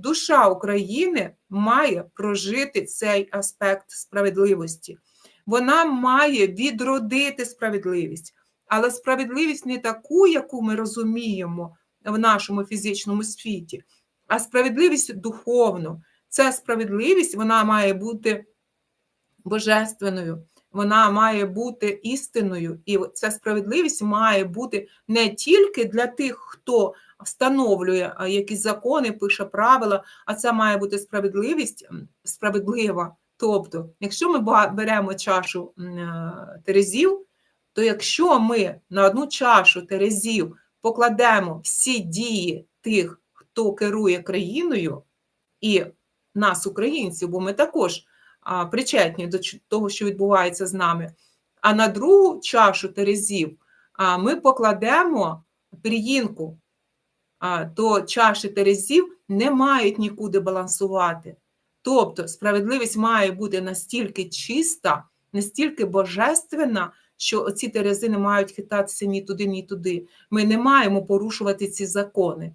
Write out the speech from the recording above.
душа України має прожити цей аспект справедливості. Вона має відродити справедливість, але справедливість не таку, яку ми розуміємо в нашому фізичному світі, а справедливість духовну. Ця справедливість вона має бути божественною, вона має бути істинною, і ця справедливість має бути не тільки для тих, хто встановлює якісь закони, пише правила, а це має бути справедливість справедлива. Тобто, якщо ми беремо чашу е, терезів, то якщо ми на одну чашу терезів покладемо всі дії тих, хто керує країною, і нас, українців, бо ми також причетні до того, що відбувається з нами. А на другу чашу терезів ми покладемо пір'їнку, то чаші терезів не мають нікуди балансувати. Тобто справедливість має бути настільки чиста, настільки божественна, що ці терези не мають хитатися ні туди, ні туди. Ми не маємо порушувати ці закони.